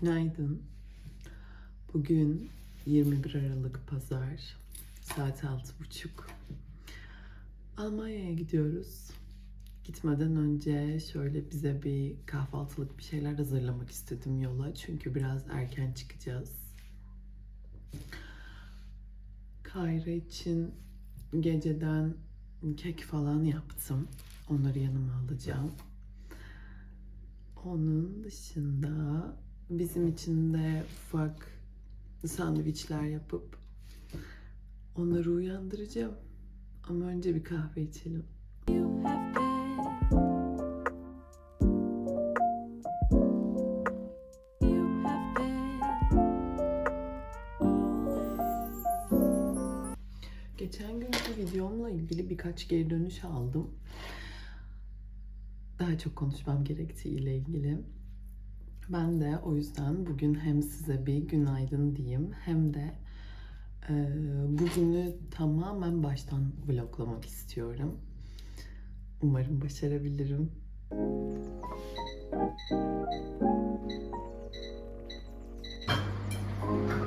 Günaydın. Bugün 21 Aralık Pazar. Saat 6.30. Almanya'ya gidiyoruz. Gitmeden önce şöyle bize bir kahvaltılık bir şeyler hazırlamak istedim yola. Çünkü biraz erken çıkacağız. Kayra için geceden kek falan yaptım. Onları yanıma alacağım. Onun dışında bizim için de ufak sandviçler yapıp onları uyandıracağım. Ama önce bir kahve içelim. Geçen günkü videomla ilgili birkaç geri dönüş aldım. Daha çok konuşmam gerektiği ile ilgili. Ben de o yüzden bugün hem size bir günaydın diyeyim hem de e, bugünü tamamen baştan vloglamak istiyorum. Umarım başarabilirim. Kayra'nın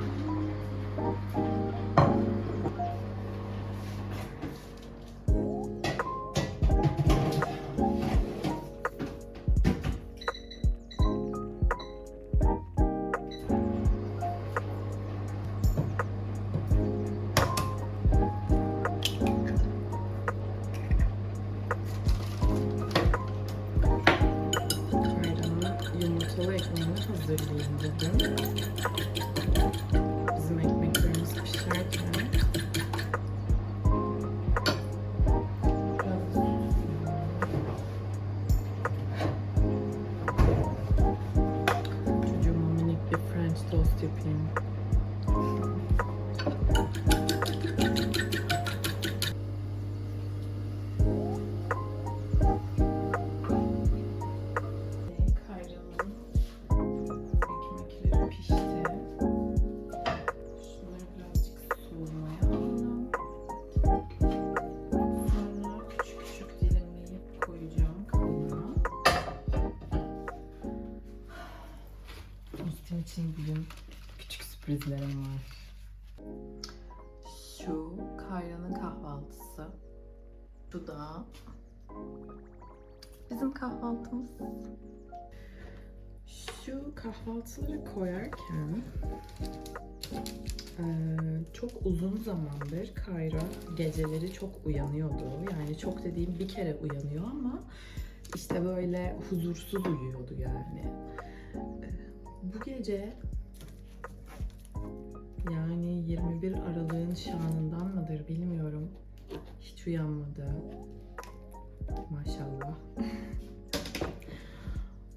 bizim kahvaltımız. Şu kahvaltıları koyarken çok uzun zamandır Kayra geceleri çok uyanıyordu. Yani çok dediğim bir kere uyanıyor ama işte böyle huzursuz uyuyordu yani. Bu gece yani 21 Aralık'ın şanından mıdır bilmiyorum. Hiç uyanmadı. Maşallah.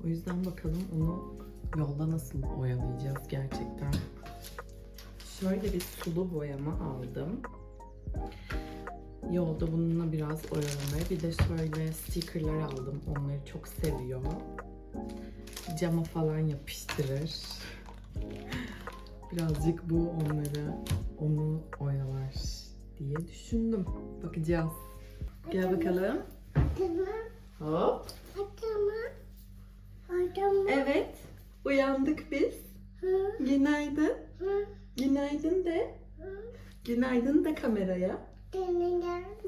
O yüzden bakalım onu yolda nasıl oyalayacağız gerçekten. Şöyle bir sulu boyama aldım. Yolda bununla biraz oyalamaya. Bir de şöyle stickerlar aldım. Onları çok seviyor. Cama falan yapıştırır. Birazcık bu onları onu oyalar diye düşündüm. Bakacağız. Gel bakalım. Hop. Tamam. Evet. Uyandık biz. Hı, Günaydın. hı, Günaydın de. hı. Günaydın da kameraya.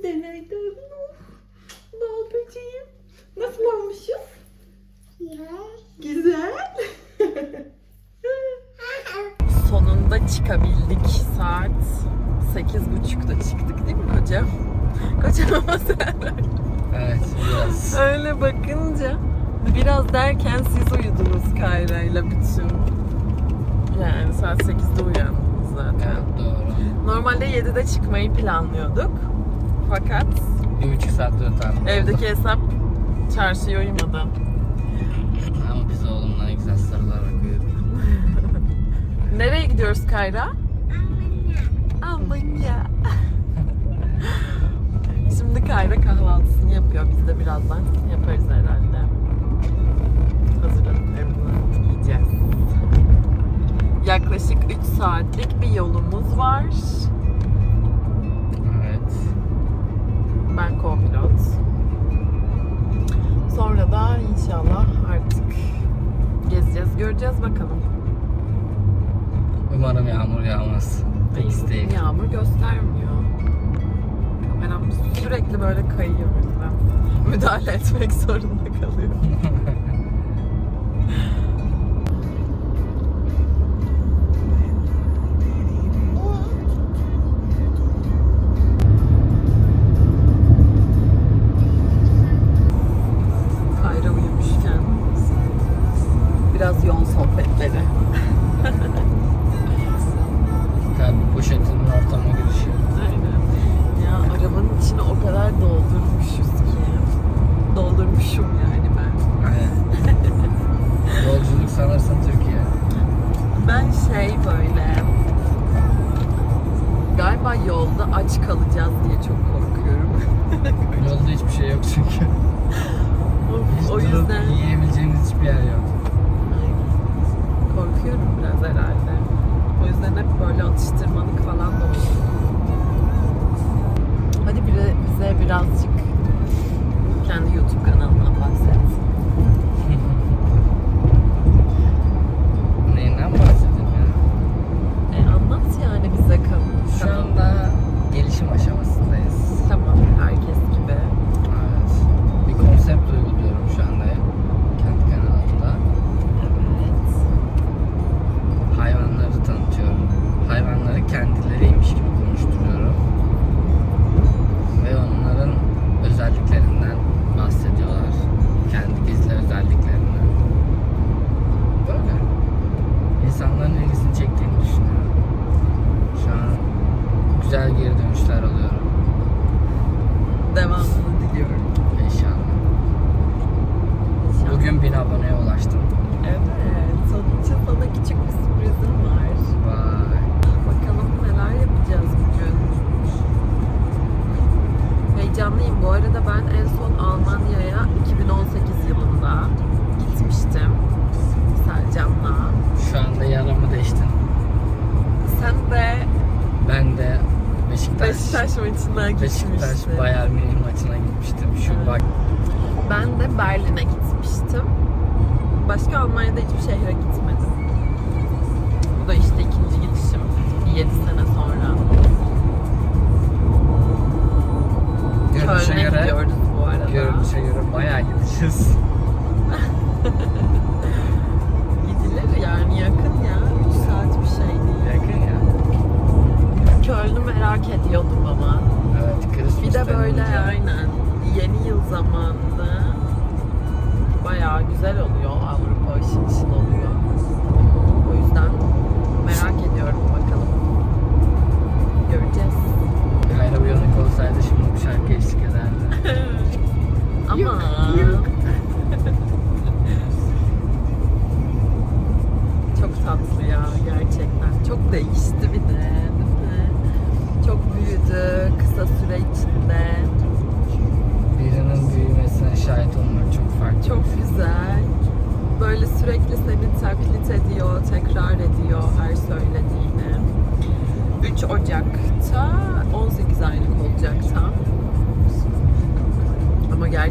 Günaydın. Ne oldu böceğim? Nasıl olmuşuz? Güzel. Sonunda çıkabildik. Saat sekiz buçukta çıktık değil mi kocam? Kocam ama sen Evet biraz. öyle bakınca biraz derken siz uyudunuz Kayra'yla bütün. Yani saat 8'de uyandınız zaten. Evet doğru. Normalde 7'de çıkmayı planlıyorduk. Fakat Bir buçuk saat rötar. evdeki hesap çarşıya uymadı. Ama biz oğlumla güzel sarılar bakıyorduk. Nereye gidiyoruz Kayra? Almanya. Şimdi Kayra kahvaltısını yapıyor. Biz de birazdan yaparız herhalde. Yaklaşık 3 saatlik bir yolumuz var. Evet. Ben co-pilot. Sonra da inşallah artık gezeceğiz, göreceğiz bakalım. Umarım yağmur yağmaz. Pek isteğim. Yağmur göstermiyor. Kameram sürekli böyle kayıyor önümden. Müdahale etmek zorunda kalıyorum. sohbetleri. Kalbi poşetinin ortama girişi. Aynen. Ya arabanın içine o kadar doldurmuşuz ki. Doldurmuşum yani ben. Aynen. Yolculuk sanırsın Türkiye. Ben şey böyle galiba yolda aç kalacağız diye çok korkuyorum. Yolda hiçbir şey yok çünkü. Hiç o yüzden yiyebileceğimiz hiçbir yer yok. Korkuyorum biraz herhalde. O yüzden hep böyle atıştırmalık falan da olur. Hadi bize birazcık kendi YouTube kanalından bahset. Beşiktaş, Beşiktaş maçına gitmiştin. Beşiktaş Bayern Münih maçına gitmiştim. Şu Evet. bak Ben de Berlin'e gitmiştim. Başka Almanya'da hiçbir şehre gitmedim. Bu da işte ikinci gidişim. 7 sene sonra. görünüşe Köln'e göre gidiyoruz bu arada. görünüşe göre bayağı gideceğiz. Gidilir yani yakın Köln'ü merak ediyordum ama. Evet, Christmas Bir de böyle dönünce aynen yeni yıl zamanında bayağı güzel oluyor. Avrupa ışıl ışıl oluyor. O yüzden merak ediyorum bakalım. Göreceğiz. Kayra uyanık olsaydı şimdi bu şarkı eşlik ederdi. Ama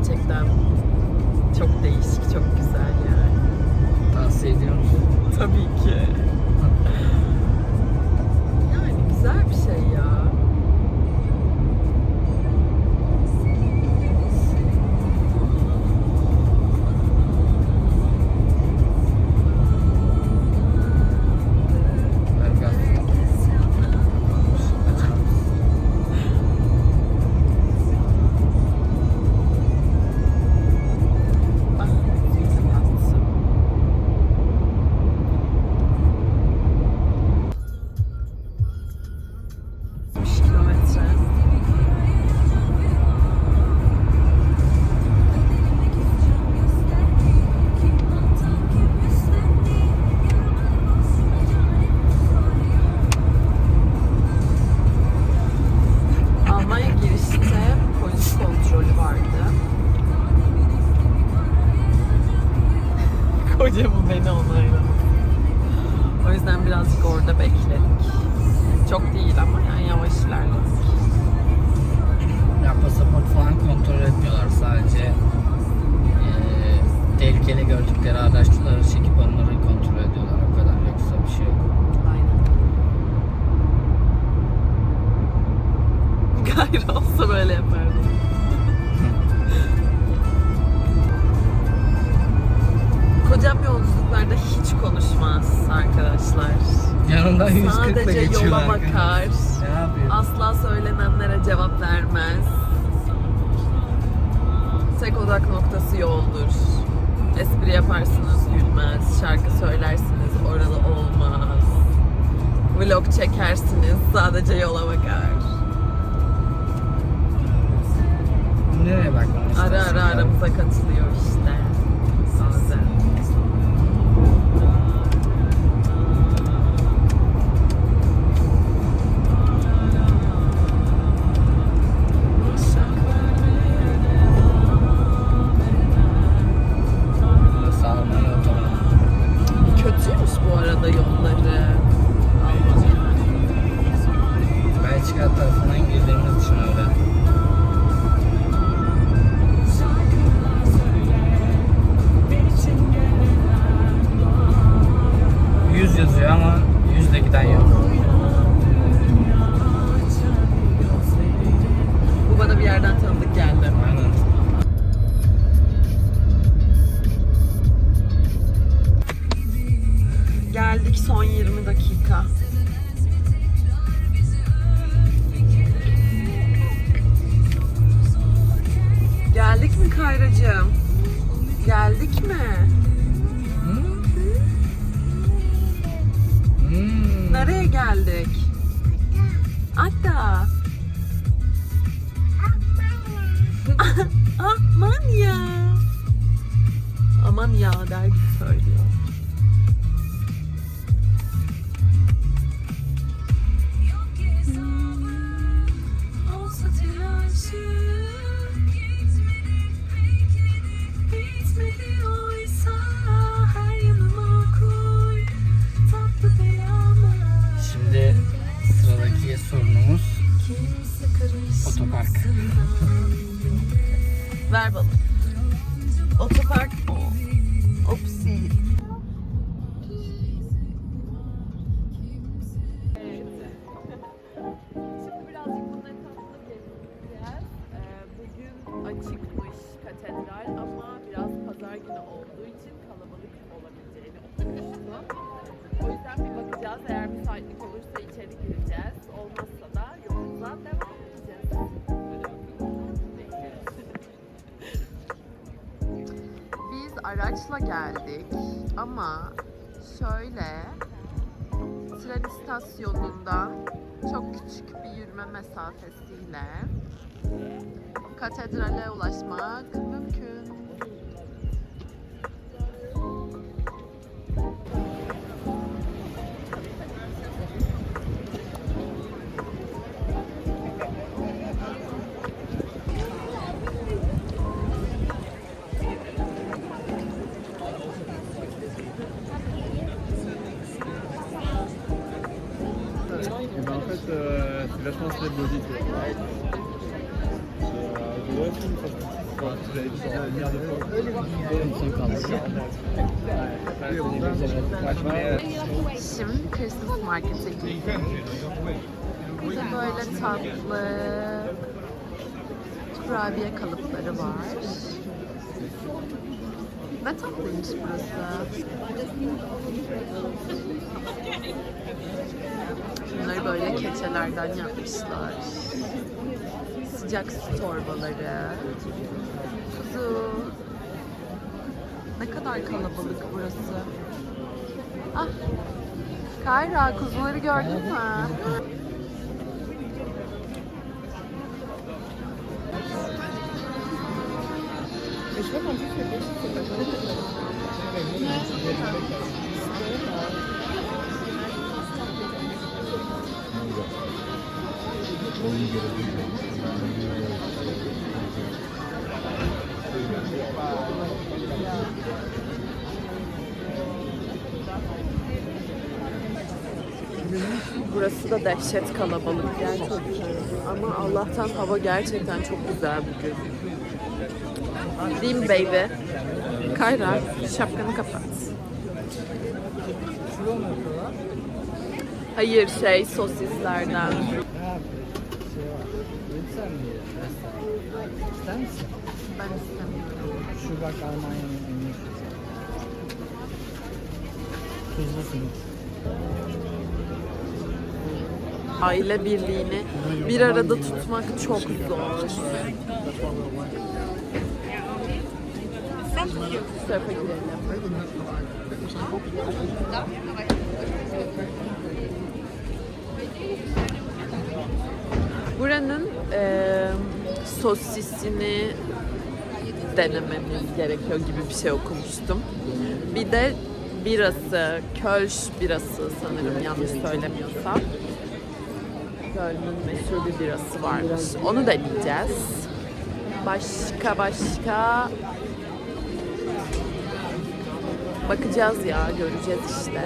Ama gerçekten çok olsa böyle yapardım. Kocam yolculuklarda hiç konuşmaz arkadaşlar. Yanından 140 ile Sadece yola bakar. Ne yapıyor? Asla söylenenlere cevap vermez. Tek odak noktası yoldur. Espri yaparsınız gülmez. Şarkı söylersiniz oralı olmaz. Vlog çekersiniz sadece yola bakar. Nereye bakmamı Ara ara aramıza katılıyor işte. Aman ya. Aman ya der gibi söylüyor. Şimdi sıradaki sorunumuz Otopark. Ver bana. Otopark. Araçla geldik ama şöyle tren istasyonundan çok küçük bir yürüme mesafesiyle katedrale ulaşmak mümkün. Şimdi Christmas Market'e girdik. Burada böyle tatlı kurabiye kalıpları var. Ne tatlıymış burası. Bunları böyle keçelerden yapmışlar. Sıcak su torbaları. Kuzu. Ne kadar kalabalık burası. Ah. Kayra kuzuları gördün mü? Burası da dehşet kalabalık gerçekten. Ama Allah'tan hava gerçekten çok güzel bugün. Değil mi baby? Kayra şapkanı kapat. Hayır şey sosislerden. Şu bak Almanya'nın en meşhur. Tuzlu simit. Aile birliğini bir arada tutmak çok zor. Buranın eee sosisini denememiz gerekiyor gibi bir şey okumuştum. Bir de birası, Kölsch birası sanırım yanlış söylemiyorsam. Köln'ün meşhur bir birası varmış. Onu deneyeceğiz. Başka başka bakacağız ya, göreceğiz işte.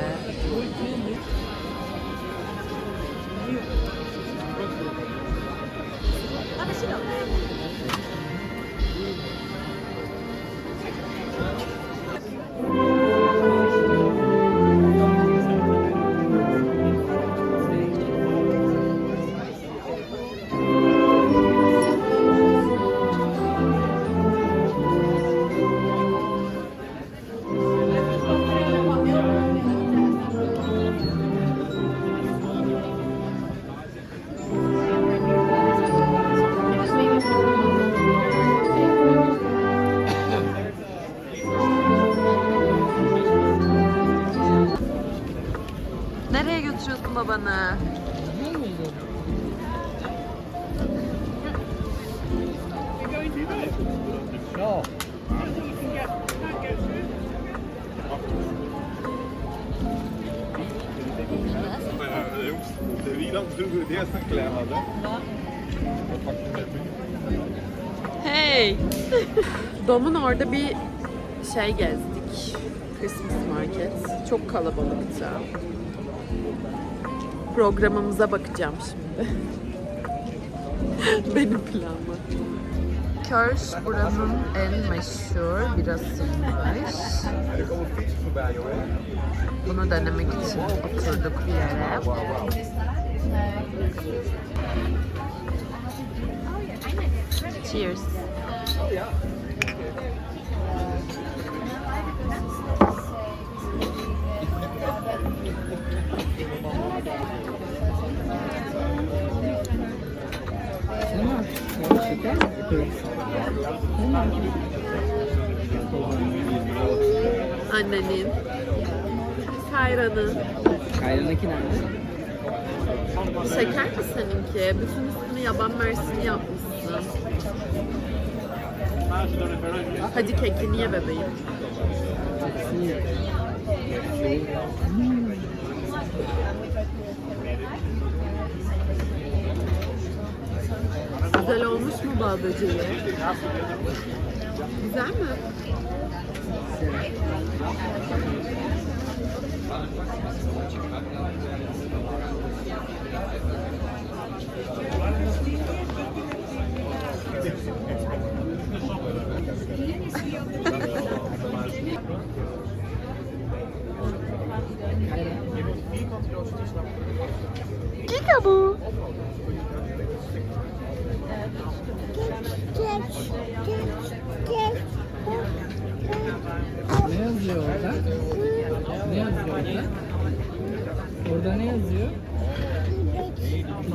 Dom'un orada bir şey gezdik. Christmas market. Çok kalabalıktı. Programımıza bakacağım şimdi. Benim planım. Kirsch buranın en meşhur birasıymış. Bunu denemek için oturduk bir yere. Cheers. Annenin. Hayranı. Kayra'daki nerede? Şeker mi seninki? Bütün üstünü yaban mersini yapmışsın. Hadi kekini ye bebeğim. Güzel olmuş mu bağ böceği? Güzel mi? Geç, geç. Ne yazıyor orada? Ne yazıyor orada? Orada ne yazıyor?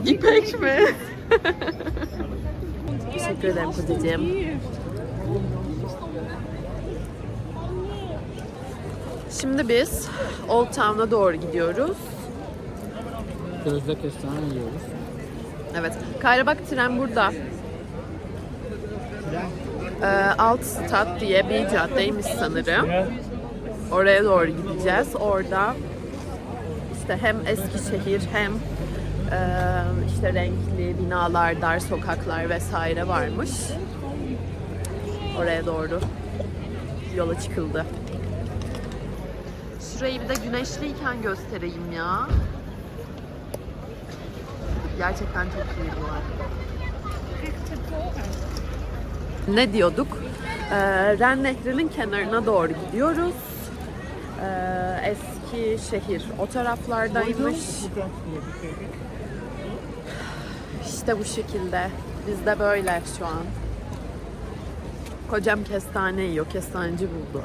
İpek mi? Teşekkür ederim kocacığım. Şimdi biz Old Town'a doğru gidiyoruz. Gözde kestane yiyoruz. Evet. Kayra bak tren burada. Ee, Alt Stat diye bir caddeymiş sanırım. Oraya doğru gideceğiz. Orada işte hem Eskişehir hem e, işte renkli binalar, dar sokaklar vesaire varmış. Oraya doğru yola çıkıldı. Şurayı bir de güneşliyken göstereyim ya. Gerçekten çok iyi bu arada. Ne diyorduk? Ee, Ren Nehri'nin kenarına doğru gidiyoruz. Ee, eski şehir o taraflardaymış. İşte bu şekilde. Biz de böyle şu an. Kocam kestane yiyor. Kestaneci buldu.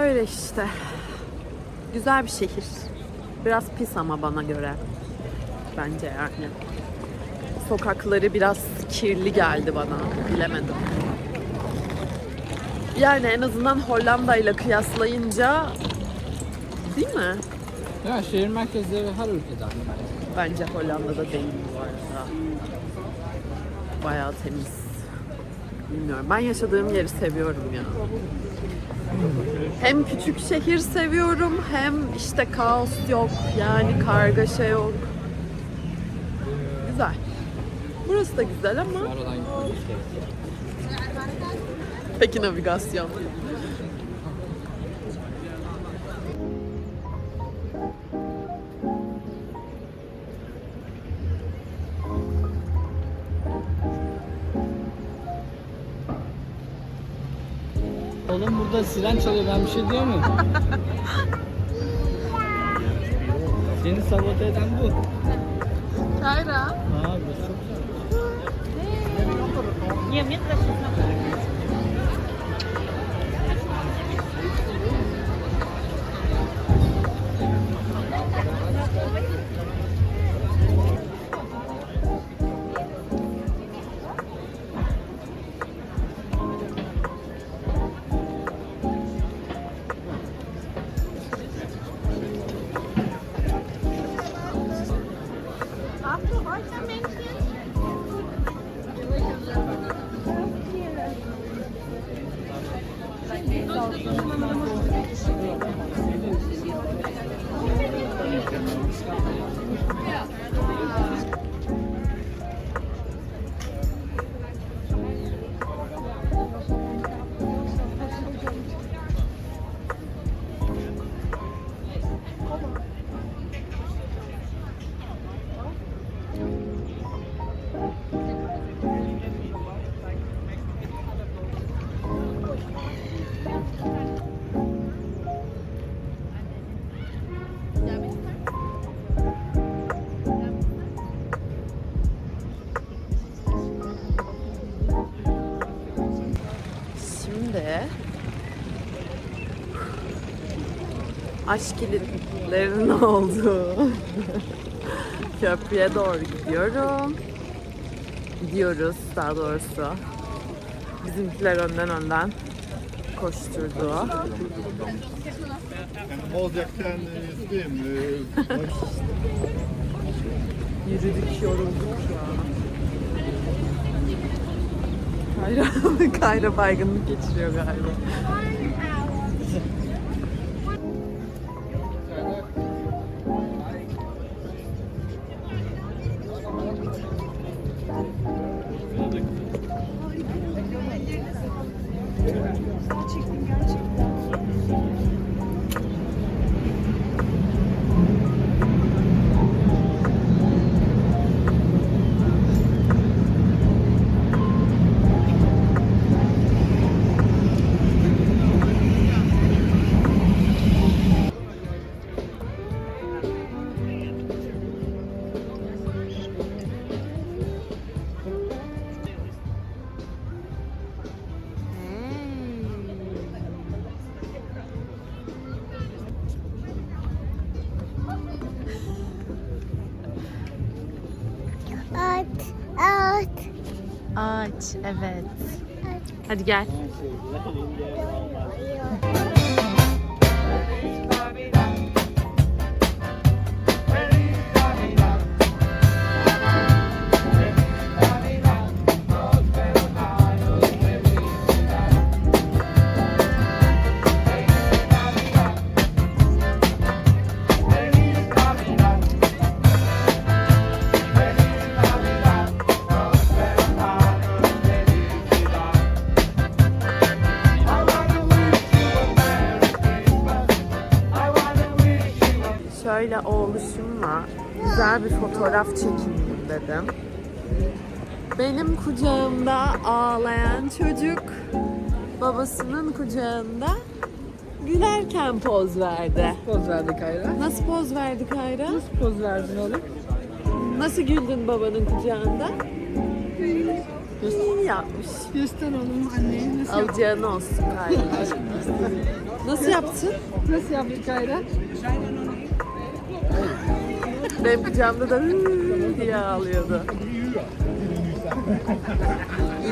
Öyle işte. Güzel bir şehir. Biraz pis ama bana göre. Bence yani. Sokakları biraz kirli geldi bana. Bilemedim. Yani en azından Hollanda ile kıyaslayınca değil mi? Ya şehir merkezleri her ülkede aynı bence. Bence Hollanda'da değil bu arada. Bayağı temiz. Bilmiyorum. Ben yaşadığım yeri seviyorum ya. Hem küçük şehir seviyorum hem işte kaos yok. Yani kargaşa yok. Güzel. Burası da güzel ama peki navigasyon. Oğlum burada siren çalıyor ben bir şey diyor muyum? Seni sabote eden bu. Kayra. Aa burası çok güzel. Şimdi aşk kilitlerinin olduğu köprüye doğru gidiyorum. Gidiyoruz daha doğrusu. Bizimkiler önden önden koşturdu. Olacaktan isteyeyim. Yürüdük, yorulduk ya. Kayra, Kayra baygınlık geçiriyor galiba. Ağaç, evet. Hadi gel. Şöyle oğluşumla güzel bir fotoğraf çekeyim dedim. Benim kucağımda ağlayan çocuk babasının kucağında gülerken poz verdi. Poz verdi Kayra. Nasıl poz verdi Kayra? Nasıl poz verdin oğlum? Nasıl güldün babanın kucağında? İyi yapmış. Göster oğlum anneye nasıl, Alacağını olsun kardeşim. Nasıl yaptın? nasıl yaptık Kayra? Benim kucağımda da "Hıı" diye ağlıyordu.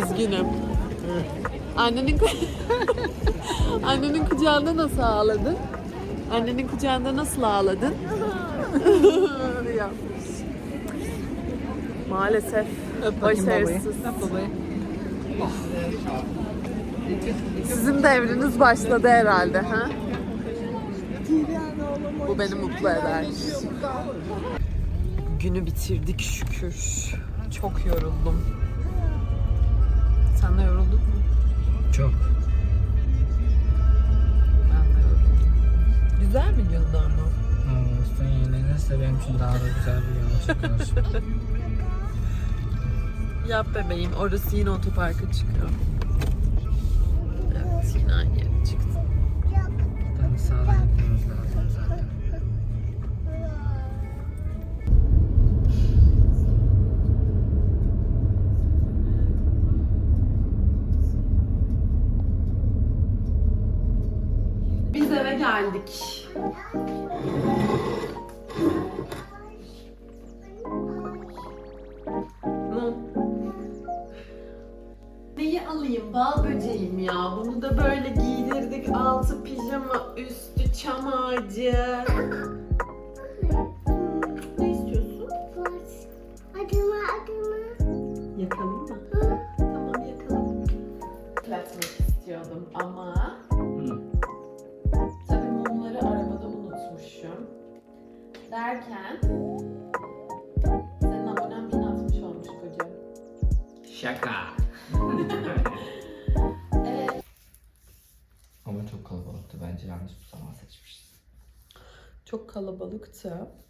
Üzgünüm. Annenin Annenin kucağında nasıl ağladın? Annenin kucağında nasıl ağladın? Yapmış. Maalesef başarısız. Sizin devriniz başladı herhalde ha? Bu beni mutlu eder. Günü bitirdik şükür. Çok yoruldum. Sen de yoruldun mu? Çok. Ben de yoruldum. Güzel bir gündü ama. Üstün yenilenirse benim için daha da güzel bir yola çıkar. Yap bebeğim. Orası yine otoparka çıkıyor. Evet yine aynı yere çıktı. Buradan sağdan Neyi alayım? Bal böceğim ya. Bunu da böyle giydirdik. Altı pijama, üstü çam ağacı. Kalabalıktı.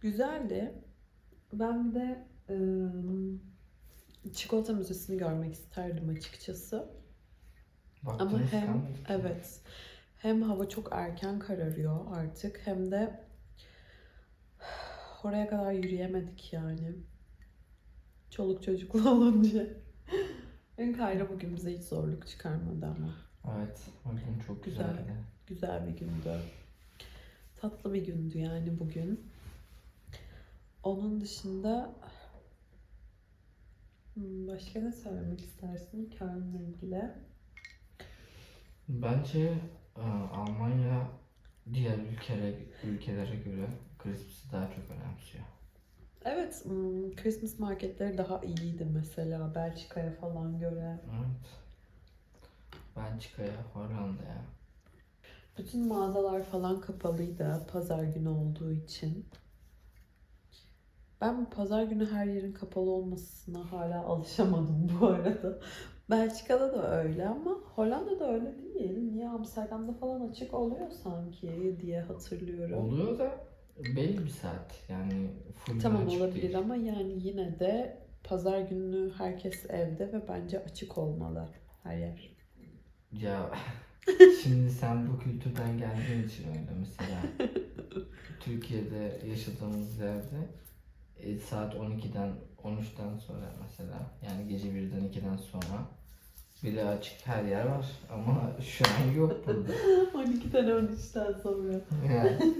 Güzeldi. Ben de ım, çikolata müzesini görmek isterdim açıkçası. Ama Baktınız hem sen mi? evet hem hava çok erken kararıyor artık hem de oraya kadar yürüyemedik yani. Çoluk çocuklu olunca. En Kayra bugün bize hiç zorluk çıkarmadı ama. Evet, bugün çok Güzel. güzeldi. Güzel bir gündü. Tatlı bir gündü yani bugün. Onun dışında Hmm, başka ne söylemek istersin Köln'le ilgili? Bence e, Almanya diğer ülkelere, ülkelere göre Christmas'ı daha çok önemsiyor. Evet, hmm, Christmas marketleri daha iyiydi mesela Belçika'ya falan göre. Evet. Belçika'ya, Hollanda'ya. Bütün mağazalar falan kapalıydı pazar günü olduğu için. Ben pazar günü her yerin kapalı olmasına hala alışamadım bu arada. Belçika'da da öyle ama Hollanda'da öyle değil. Niye Amsterdam'da falan açık oluyor sanki diye hatırlıyorum. Oluyor da belli bir saat yani full Tamam olabilir değil. ama yani yine de pazar günü herkes evde ve bence açık olmalı her yer. Ya şimdi sen bu kültürden geldiğin için öyle mesela. Türkiye'de yaşadığımız yerde e, saat 12'den 13'ten sonra mesela yani gece 1'den 2'den sonra bile açık her yer var ama şu an yok burada. 12'den 13'ten sonra. Yani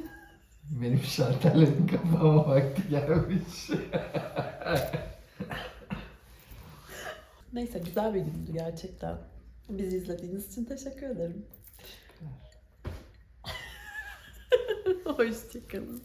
benim şartellerin kapama vakti gelmiş. Neyse güzel bir gündü gerçekten. Bizi izlediğiniz için teşekkür ederim. Hoşçakalın.